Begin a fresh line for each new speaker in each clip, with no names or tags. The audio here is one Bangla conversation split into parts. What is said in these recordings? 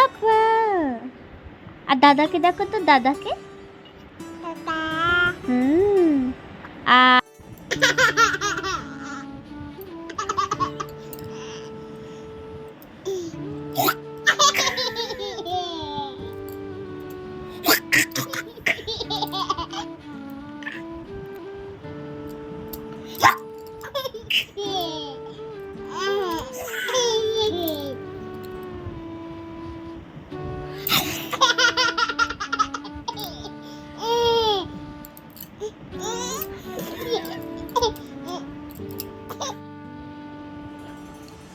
বাবা আর দাদাকে দেখো তো দাদাকে হুম আর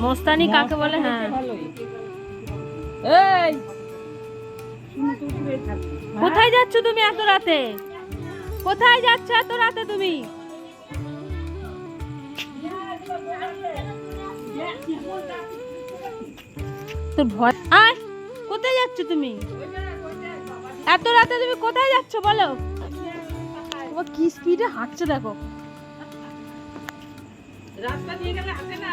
মস্তানি কাকে বলে? হ্যাঁ।
এই!
কোথায় যাচ্ছ তুমি এত রাতে? কোথায় যাচ্ছ এত রাতে তুমি? তোর ভয় আয়! কোথায় যাচ্ছ তুমি? এত রাতে তুমি কোথায় যাচ্ছ বলো? ও কি স্পিডে হাঁটছে দেখো।
রাস্তা দিয়ে গেলে হাতে না।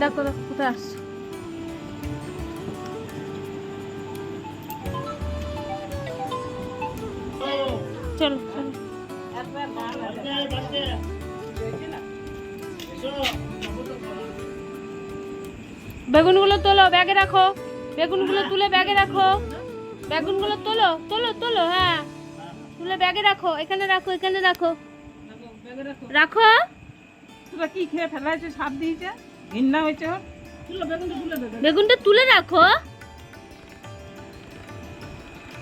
দেখো দেখো, কোথায় আসছো? চলো বেগুনগুলো তোলো, ব্যাগে রাখো। বেগুনগুলো তুলে ব্যাগে রাখো। বেগুনগুলো তোলো তোলো তোলো হ্যাঁ। তুলে ব্যাগে রাখো, এখানে রাখো এখানে রাখো। রাখো।
তোরা কি খেয়ে ফেলা হয়েছে সাপ দিয়েছে? ঘৃণা হয়েছে বেগুনটা তুলে
রাখো।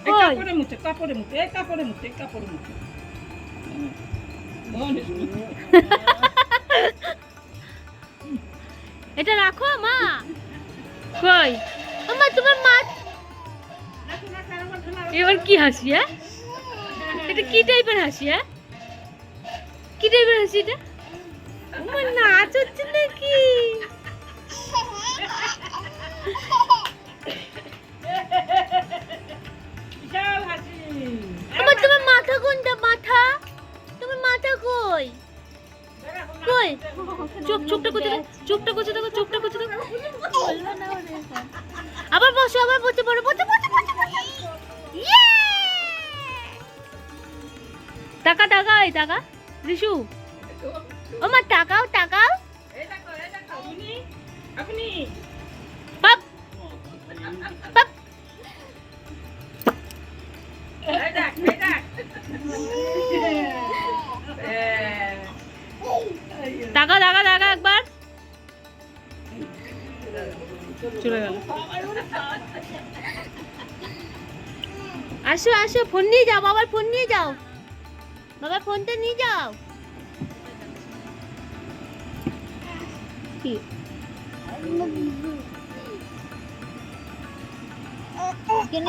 কাপড়ে মুছে কাপড়ে মুছে এই কাপড়ে মুছে কাপড়ে মুছে।
এটা রাখো মা। কই? মা তোমার মা এবার কি হাসি হ্যাঁ? এটা কি টাইপের হাসি হ্যাঁ? কি টাইপের হাসি এটা? আমার নাচ হচ্ছে নাকি আমার তোমার মাথা কোনটা? মাথা? তোমার মাথা কই? কই? চোখ চোখটা কোথায় চোখটা কোথায় দেখো চোখটা কোথায় দেখো আবার বসো আবার বসে পড়ো বসে বসে বসে বসে। ইয়ে! টাকা টাকা এই টাকা। রিশু? ও মা, টাকাও টাকাও? টাকা টাকা টাকা একবার। চলে গেল। আসো আসো, ফোন নিয়ে যাও, বাবার ফোন নিয়ে যাও। বাবার ফোনটা নিয়ে যাও। কেন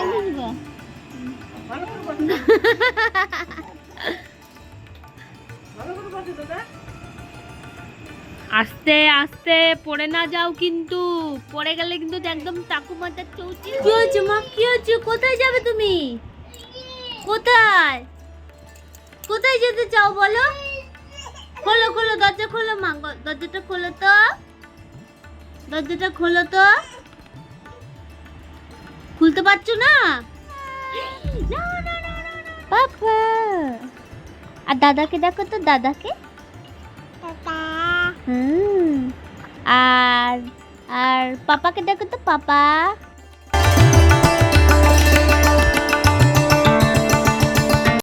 আস্তে আস্তে, পড়ে না যাও কিন্তু। পড়ে গেলে কিন্তু একদম টাকু মাথার চৌচি কি হয়েছে মা? কি হয়েছে? কোথায় যাবে তুমি? কোথায়? কোথায় যেতে চাও বলো? খোলো খোলো দরজা খোলো মা দরজাটা খোলো তো। দরজাটা খোলো তো। খুলতে পারছ না? না, না, না, না, না। বাবা আর দাদাকে দেখো তো দাদাকে। হুম। আর আর পাপাকে দেখো তো পাপা।